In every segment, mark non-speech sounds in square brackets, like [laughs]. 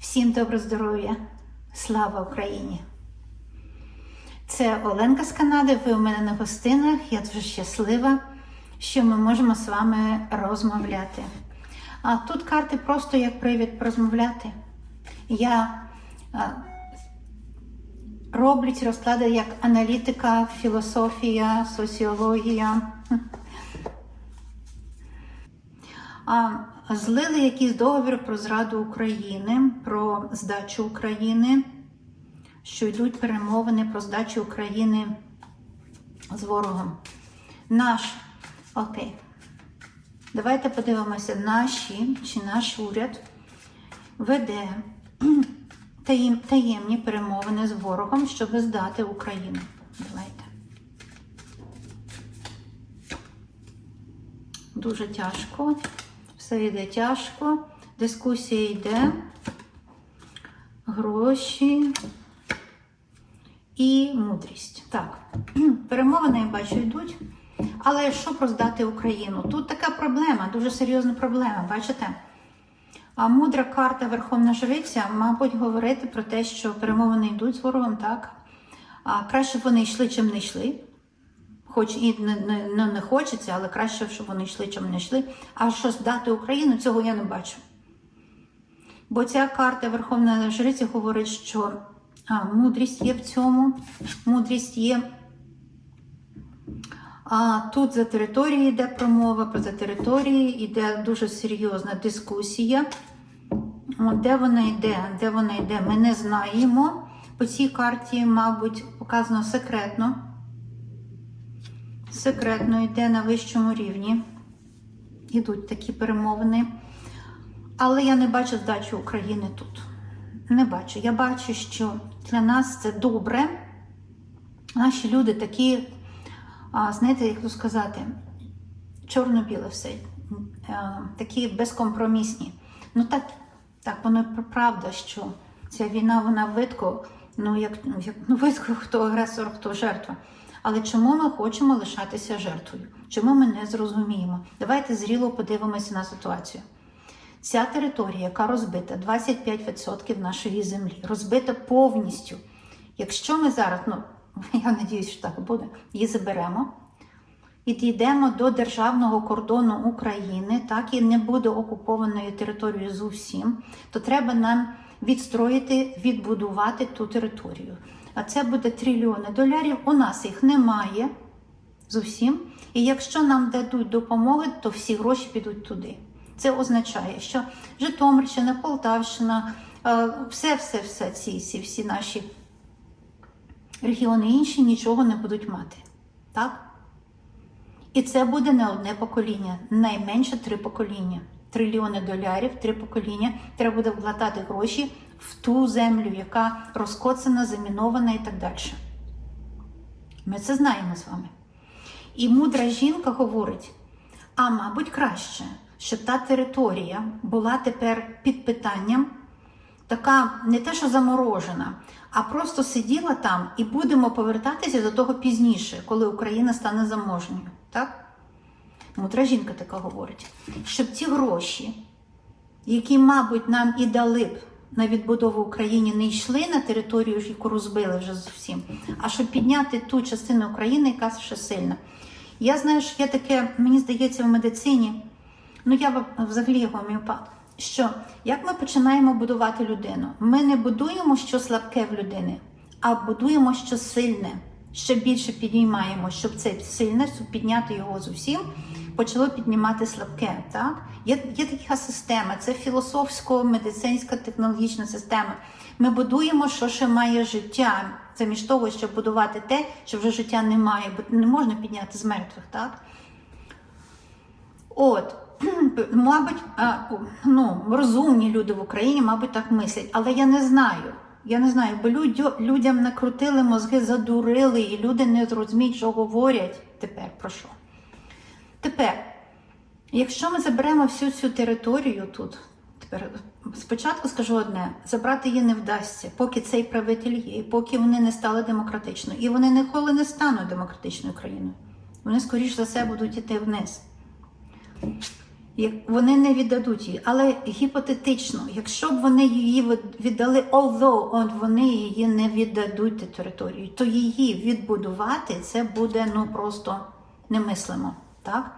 Всім добро здоров'я! Слава Україні! Це Оленка з Канади. Ви у мене на гостинах. Я дуже щаслива, що ми можемо з вами розмовляти. А тут карти просто як привід порозмовляти. Я роблю ці розклади як аналітика, філософія, соціологія. А, злили якийсь договір про зраду України, про здачу України, що йдуть перемовини про здачу України з ворогом. Наш, окей. Давайте подивимося, наші чи наш уряд веде [clears throat] таєм, таємні перемовини з ворогом, щоб здати Україну. Давайте. Дуже тяжко. Все йде тяжко. Дискусія йде. Гроші і мудрість. Так, [clears throat] перемовини, я бачу, йдуть. Але що про здати Україну? Тут така проблема, дуже серйозна проблема, бачите? А мудра карта Верховна Жриця, мабуть, говорити про те, що перемовини йдуть з ворогом, так? А краще б вони йшли, чим не йшли. Хоч і не, не, не, хочеться, але краще, щоб вони йшли, чим не йшли. А що здати Україну, цього я не бачу. Бо ця карта Верховна Жриця говорить, що а, мудрість є в цьому, мудрість є. А тут за території йде промова, поза території йде дуже серйозна дискусія. Де вона йде? Де вона йде? Ми не знаємо. По цій карті, мабуть, показано секретно. Секретно йде на вищому рівні. Ідуть такі перемовини. Але я не бачу здачі України тут. Не бачу. Я бачу, що для нас це добре. Наші люди такі, знаєте, як то сказати, чорно-біле все, такі безкомпромісні. Ну так, так воно правда, що ця війна, вона видко, ну як ну, видко, хто агресор, хто жертва. Але чому ми хочемо лишатися жертвою? Чому ми не зрозуміємо? Давайте зріло подивимося на ситуацію. Ця територія, яка розбита, 25% нашої землі, розбита повністю. Якщо ми зараз, ну [laughs] я надіюсь, що так буде, її заберемо і дійдемо до державного кордону України, так і не буде окупованою територією зовсім, то треба нам відстроїти, відбудувати ту територію. А це буде трильйони доларів. У нас їх немає зовсім. І якщо нам дадуть допомоги, то всі гроші підуть туди. Це означає, що Житомирщина, Полтавщина, все-все-все, ці всі, наші регіони інші нічого не будуть мати. Так? І це буде не одне покоління, найменше три покоління. Трильйони доларів, три покоління. Треба буде вкладати гроші в ту землю, яка розкоцана, замінована і так далі. Ми це знаємо з вами. І мудра жінка говорить: а мабуть, краще, щоб та територія була тепер під питанням, така не те, що заморожена, а просто сиділа там і будемо повертатися до того пізніше, коли Україна стане заможною. Так? Мудра жінка така говорить, щоб ці гроші, які, мабуть, нам і дали б на відбудову України, не йшли на територію, яку розбили вже зовсім, а щоб підняти ту частину України, яка ще сильна. Я знаю, що є таке, мені здається, в медицині, ну я взагалі гоміопат, що як ми починаємо будувати людину, ми не будуємо що слабке в людини, а будуємо що сильне, ще більше підіймаємо, щоб це сильне, щоб підняти його з усім, почало піднімати слабке. Так? Є, є така система, це філософсько-медицинська технологічна система. Ми будуємо, що ще має життя, замість того, щоб будувати те, що вже життя немає, бо не можна підняти з мертвих. так? От, [clears throat] мабуть, ну, розумні люди в Україні, мабуть, так мислять, але я не знаю. Я не знаю, бо людю, людям накрутили мозги, задурили, і люди не зрозуміють, що говорять тепер про що. Тепер, якщо ми заберемо всю цю територію тут, тепер спочатку скажу одне: забрати її не вдасться, поки цей правитель є, і поки вони не стали демократичною. І вони ніколи не стануть демократичною країною. Вони, скоріш за все, будуть йти вниз. Вони не віддадуть її. Але гіпотетично, якщо б вони її віддали, although вони її не віддадуть територію, то її відбудувати це буде ну просто немислимо. Так?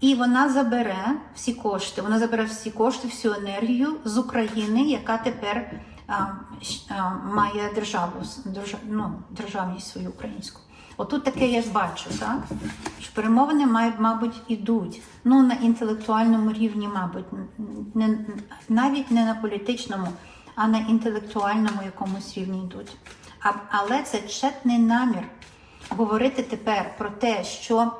І вона забере всі кошти, вона забере всі кошти, всю енергію з України, яка тепер а, а, має державу, с- ну, державність свою українську. Отут таке я ж бачу, так? Що перемовини мабуть, ідуть. Ну, на інтелектуальному рівні, мабуть, не, навіть не на політичному, а на інтелектуальному якомусь рівні йдуть. А, але це четний намір говорити тепер про те, що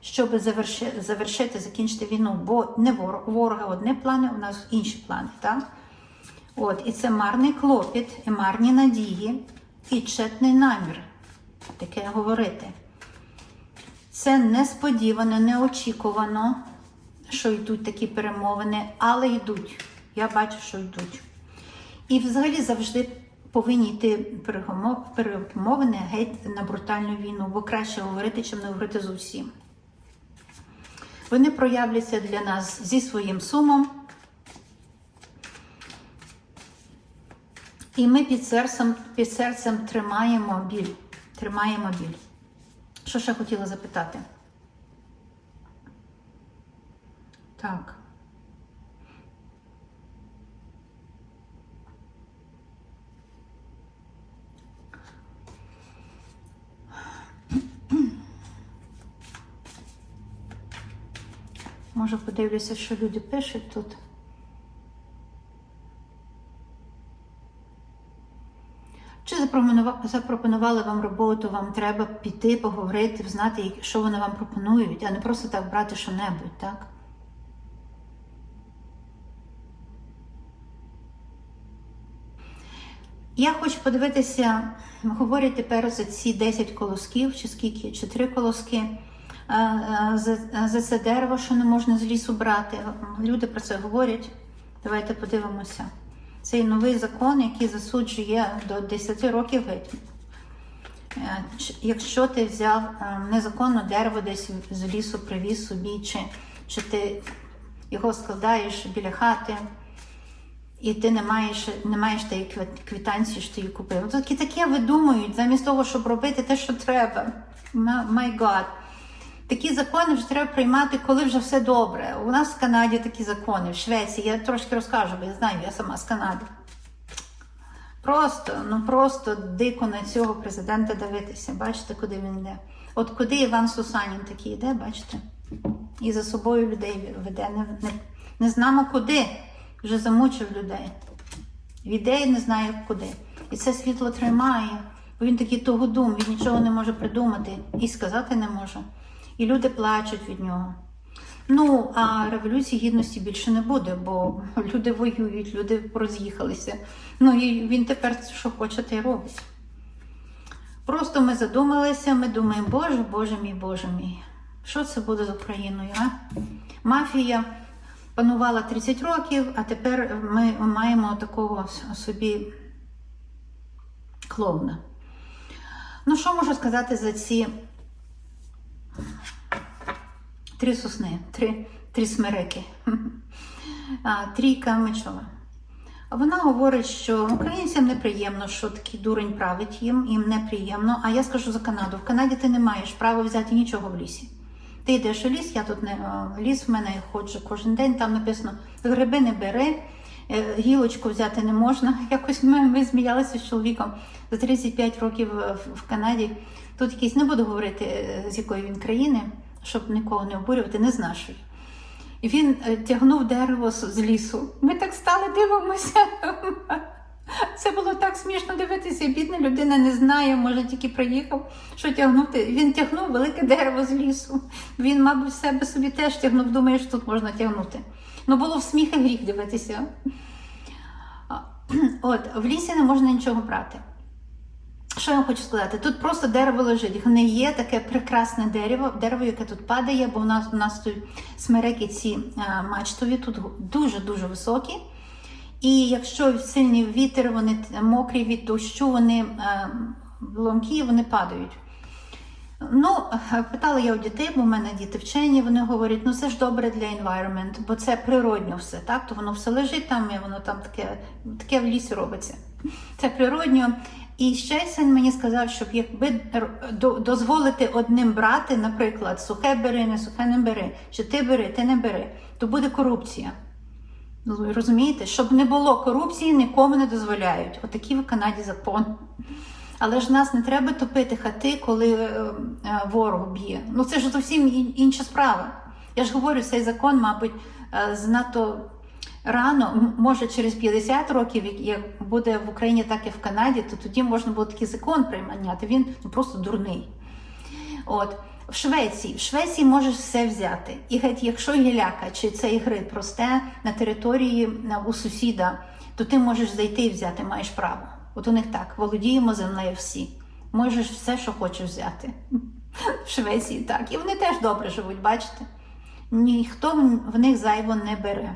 щоб заверши, завершити, закінчити війну, бо не ворог, ворога одні плани, у нас інші плани, так? От, і це марний клопіт, і марні надії, і четний намір таке говорити. Це несподівано, неочікувано, що йдуть такі перемовини, але йдуть. Я бачу, що йдуть. І взагалі завжди повинні йти перемовини геть на брутальну війну, бо краще говорити, чим не говорити з усім. Вони проявляться для нас зі своїм сумом. І ми під серцем, під серцем тримаємо біль. Тримаємо біль. Що ще хотіла запитати? Так. Може, подивлюся, що люди пишуть тут. Чи запропонува- запропонували вам роботу, вам треба піти, поговорити, знати, що вони вам пропонують, а не просто так брати що-небудь, так? Я хочу подивитися, говорять тепер за ці 10 колосків, чи скільки, чи 3 колоски, е, е, за, за це дерево, що не можна з лісу брати. Люди про це говорять. Давайте подивимося. Цей новий закон, який засуджує до 10 років геть. Е, Якщо ти взяв е, незаконно дерево десь з лісу, привіз собі, чи, чи ти його складаєш біля хати, і ти не маєш, не маєш тієї квитанції, що ти її купив. Такі таке видумують, замість того, щоб робити те, що треба. Май гад. Такі закони вже треба приймати, коли вже все добре. У нас в Канаді такі закони, в Швеції. Я трошки розкажу, бо я знаю, я сама з Канади. Просто, ну просто дико на цього президента дивитися. Бачите, куди він йде. От куди Іван Сусанін такий йде, бачите? І за собою людей веде. Не, не, не знамо куди. Вже замучив людей. Ідеї не знає куди. І це світло тримає, бо він такий тугодум, він нічого не може придумати і сказати не може. І люди плачуть від нього. Ну, а революції гідності більше не буде, бо люди воюють, люди роз'їхалися. Ну і він тепер що хоче, те й робить. Просто ми задумалися, ми думаємо, Боже, Боже мій, Боже мій, що це буде з Україною? а? Мафія панувала 30 років, а тепер ми маємо такого собі клоуна. Ну, що можу сказати за ці три сосни, три, три смереки, [laughs] а, трійка мечова. Вона говорить, що українцям неприємно, що такий дурень править їм, їм неприємно. А я скажу за Канаду: в Канаді ти не маєш права взяти нічого в лісі. Ти йдеш у ліс, я тут не е, ліс в мене ходжу кожен день. Там написано гриби не бери, е, гілочку взяти не можна. [laughs] Якось ми, ми зміялися з чоловіком за 35 років в, в Канаді. Тут якийсь не буду говорити е, з якої він країни, щоб нікого не обурювати, не з нашої. І він е, тягнув дерево з, лісу. Ми так стали дивимося. [laughs] Це було так смішно дивитися. Бідна людина не знає, може тільки приїхав, що тягнути. Він тягнув велике дерево з лісу. Він, мабуть, себе собі теж тягнув, думає, що тут можна тягнути. Ну було в сміх і гріх дивитися. [clears throat] От, в лісі не можна нічого брати. Що я хочу сказати? Тут просто дерево лежить. Не є таке прекрасне дерево, дерево, яке тут падає, бо у нас у нас тут смереки ці а, мачтові, тут дуже-дуже високі. І якщо сильний вітер, вони мокрі від дощу, вони е, ломкі, вони падають. Ну, питала я у дітей, бо в мене діти вчені, вони говорять, ну це ж добре для environment, бо це природньо все, так? То воно все лежить там, і воно там таке, таке в лісі робиться. Це природньо. І ще син мені сказав, щоб якби дозволити одним брати, наприклад, сухе бери, не сухе не бери, чи ти бери, ти не бери, то буде корупція. Ну, Розумієте, щоб не було корупції, нікому не дозволяють. Отакий в Канаді закон. Але ж нас не треба топити хати, коли е, е, ворог б'є. Ну це ж зовсім інша справа. Я ж говорю, цей закон, мабуть, е, занадто рано, може через 50 років, як- буде в Україні, так і в Канаді, то тоді можна було такий закон приймати. Він ну, просто дурний. От. В Швеції, в Швеції можеш все взяти. І геть, якщо гіляка чи цей гриб росте на території у сусіда, то ти можеш зайти і взяти, маєш право. От у них так, володіємо землею всі. Можеш все, що хочеш взяти. В Швеції так. І вони теж добре живуть, бачите? Ніхто в них зайво не бере.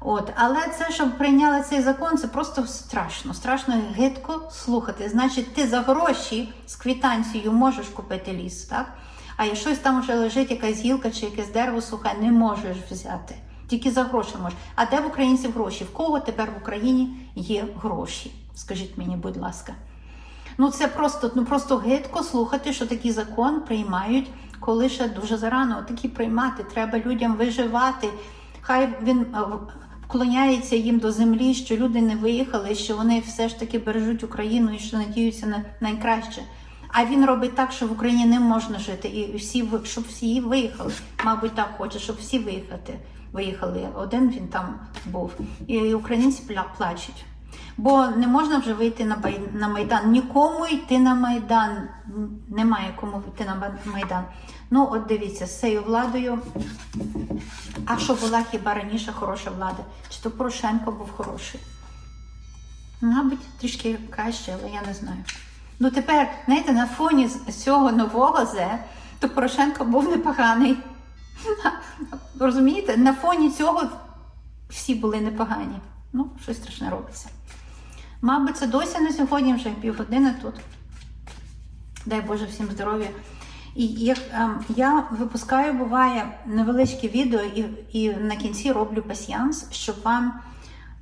От, але це, щоб прийняли цей закон, це просто страшно. Страшно гидко слухати. Значить, ти за гроші з квітанцією можеш купити ліс, так? А якщо там вже лежить, якась гілка чи якесь дерево сухе, не можеш взяти. Тільки за гроші можеш. А де в українців гроші? В кого тепер в Україні є гроші? Скажіть мені, будь ласка. Ну це просто, ну просто гидко слухати, що такий закон приймають, коли ще дуже зарано. Такі приймати. Треба людям виживати. Хай він е, вклоняється їм до землі, що люди не виїхали, що вони все ж таки бережуть Україну і що надіються на найкраще. А він робить так, що в Україні не можна жити, і всі щоб всі виїхали. Мабуть, так хоче, щоб всі виїхати. Виїхали. Один він там був. І українці плачуть. Бо не можна вже вийти на Майдан. Нікому йти на Майдан. Немає кому йти на Майдан. Ну, от дивіться, з цією владою. А що була хіба раніше хороша влада? Чи то Порошенко був хороший? Мабуть, трішки краще, але я не знаю. Ну тепер, знаєте, на фоні цього нового зе, то Порошенко був непоганий. [laughs] Розумієте? На фоні цього всі були непогані. Ну, щось страшне робиться. Мабуть, це досі на сьогодні вже півгодини тут. Дай Боже всім здоров'я. І як ем, я випускаю, буває невеличке відео, і, і на кінці роблю пасіянс, щоб вам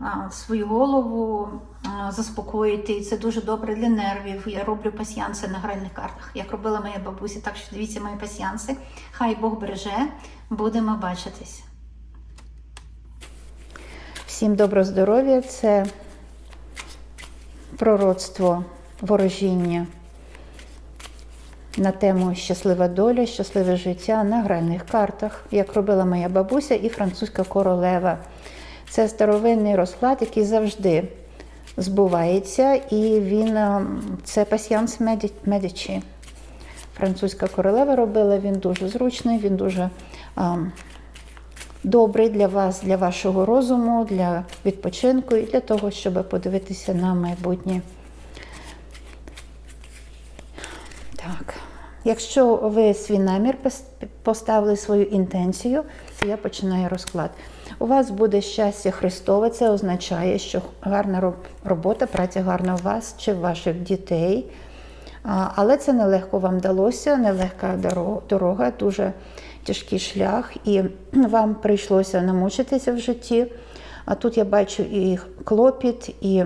а, свою голову а, заспокоїти. І це дуже добре для нервів. Я роблю пасіянси на гральних картах, як робила моя бабуся. Так що дивіться мої пасіянси. Хай Бог береже, будемо бачитись. Всім доброго здоров'я. Це пророцтво ворожіння на тему щаслива доля, щасливе життя на гральних картах, як робила моя бабуся і французька королева. Це старовинний розклад, який завжди збувається, і він е, це пасіянс Меді- Медичі. Французька королева робила, він дуже зручний, він дуже а, добрий для вас, для вашого розуму, для відпочинку і для того, щоб подивитися на майбутнє. Так. Якщо ви свій намір поставили свою інтенцію, то я починаю розклад. У вас буде щастя Христове, це означає, що гарна робота, праця гарна у вас чи ваших дітей. Але це нелегко вам далося, нелегка дорога, дуже тяжкий шлях, і [clears throat] вам прийшлося намучитися в житті. А тут я бачу і клопіт, і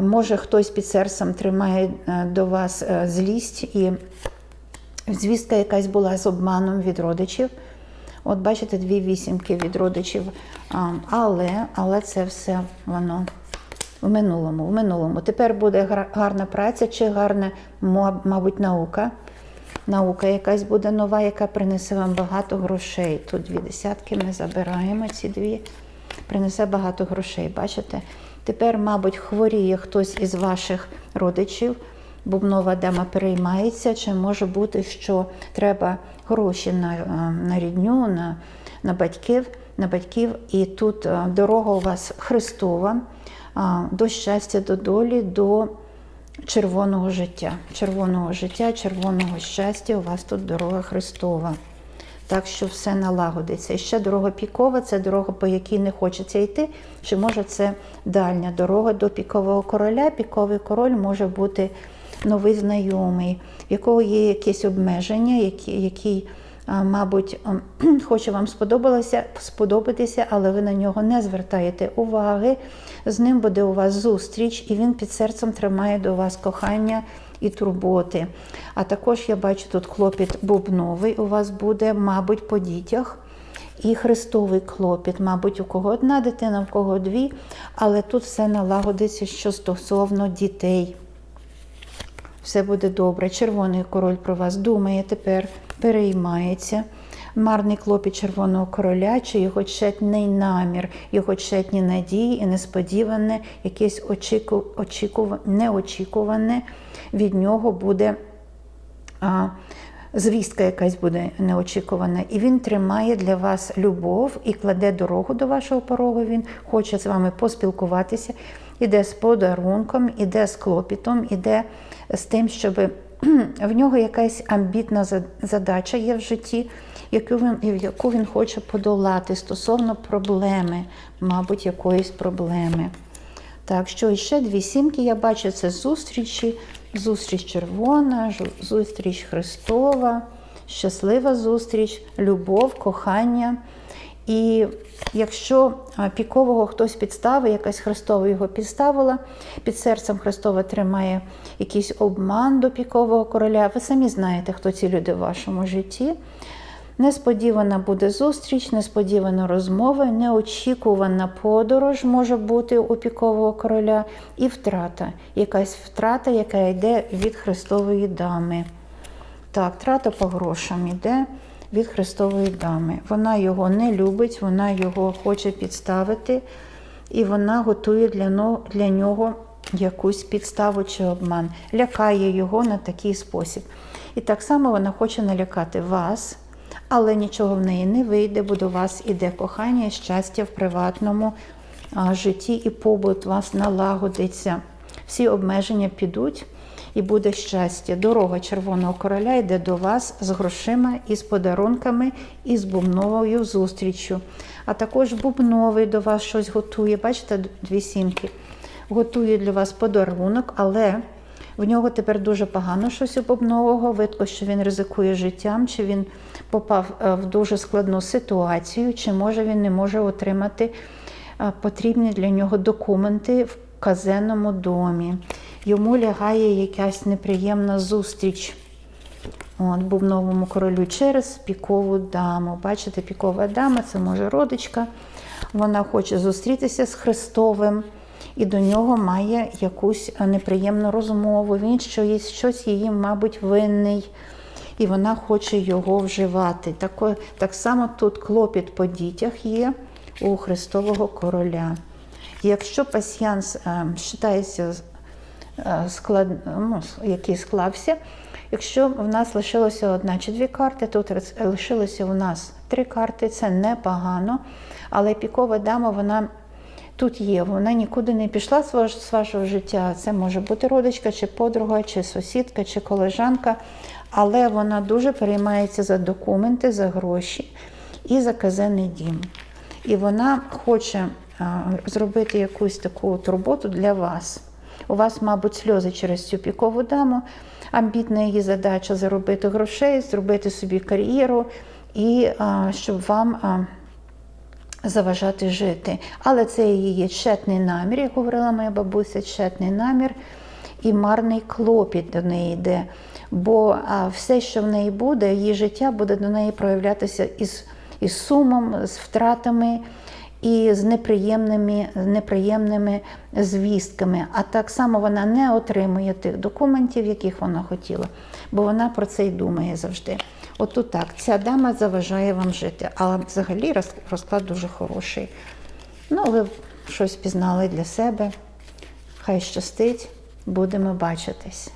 може хтось під серцем тримає е, до вас е, злість, і звістка якась була з обманом від родичів. От бачите, дві вісімки від родичів. Але, але це все воно в минулому. В минулому. Тепер буде гарна праця чи гарна, мабуть, наука. Наука якась буде нова, яка принесе вам багато грошей. Тут дві десятки ми забираємо ці дві. Принесе багато грошей. Бачите? Тепер, мабуть, хворіє хтось із ваших родичів. Бубнова дама переймається, чи може бути, що треба гроші на, е, на рідню, на, на батьків, на батьків. І тут е, дорога у вас Христова до щастя, до долі, до червоного життя. Червоного життя, червоного щастя. У вас тут дорога Христова. Так що все налагодиться. І ще дорога пікова це дорога, по якій не хочеться йти. Чи може це дальня дорога до пікового короля? Піковий король може бути новий знайомий, в якого є якесь обмеження, які, який, мабуть, ем, [clears throat] хоче вам сподобалося, сподобатися, але ви на нього не звертаєте уваги. З ним буде у вас зустріч, і він під серцем тримає до вас кохання і турботи. А також я бачу тут клопіт бубновий у вас буде, мабуть, по дітях. І хрестовий клопіт, мабуть, у кого одна дитина, у кого дві, але тут все налагодиться, що стосовно дітей. Все буде добре. Червоний король про вас думає тепер, переймається. Марний клопіт червоного короля, чи його тщетний намір, його тщетні надії і несподіване, якесь очіку, очікува, неочікуване від нього буде. А, звістка якась буде неочікувана, і він тримає для вас любов і кладе дорогу до вашого порогу. Він хоче з вами поспілкуватися, іде з подарунком, іде з клопітом, іде з тим, щоб [clears throat] в нього якась амбітна задача є в житті, яку він, яку він хоче подолати стосовно проблеми, мабуть, якоїсь проблеми. Так, що ще дві сімки я бачу, це зустрічі, зустріч червона, зустріч Христова, щаслива зустріч, любов, кохання. І якщо пікового хтось підставив, якась Христова його підставила, під серцем Христова тримає якийсь обман до пікового короля, ви самі знаєте, хто ці люди в вашому житті. Несподівана буде зустріч, несподівана розмова, неочікувана подорож може бути у пікового короля і втрата. Якась втрата, яка йде від Христової дами. Так, втрата по грошам йде від Христової дами. Вона його не любить, вона його хоче підставити, і вона готує для, для нього якусь підставу чи обман, лякає його на такий спосіб. І так само вона хоче налякати вас, але нічого в неї не вийде, бо до вас іде кохання і щастя в приватному житті, і побут вас налагодиться. Всі обмеження підуть і буде щастя. Дорога Червоного короля йде до вас з грошима і з подарунками, і з бубновою зустріччю. А також бубновий до вас щось готує. Бачите, дві сімки. Готує для вас подарунок, але в нього тепер дуже погано щось у бубнового. Видко, що він ризикує життям, чи він попав е, в дуже складну ситуацію, чи може він не може отримати е, потрібні для нього документи в казенному домі. Йому лягає якась неприємна зустріч. От, бубновому королю через пікову даму. Бачите, пікова дама це може родичка. Вона хоче зустрітися з Христовим і до нього має якусь неприємну розмову. Він щось, щось її, мабуть, винний, і вона хоче його вживати. Так, так само тут клопіт по дітях є у Христового короля. Якщо пасьянс е, вважається е, склад, ну, який склався. Якщо в нас лишилося одна чи дві карти, тут лишилося у нас три карти, це непогано. Але пікова дама, вона тут є, вона нікуди не пішла з вашого життя. Це може бути родичка, чи подруга, чи сусідка, чи колежанка. Але вона дуже переймається за документи, за гроші і за казенний дім. І вона хоче зробити якусь таку турботу для вас. У вас, мабуть, сльози через цю пікову даму. Амбітна її задача заробити грошей, зробити собі кар'єру і а, щоб вам а, заважати жити. Але це її тщетний намір, як говорила моя бабуся, тщетний намір і марний клопіт до неї йде. Бо все, що в неї буде, її життя буде до неї проявлятися із, із сумом, з втратами і з неприємними, неприємними звістками. А так само вона не отримує тих документів, яких вона хотіла, бо вона про це й думає завжди. От тут так, ця дама заважає вам жити, але взагалі розклад дуже хороший. Ну, ви щось пізнали для себе. Хай щастить, будемо бачитись.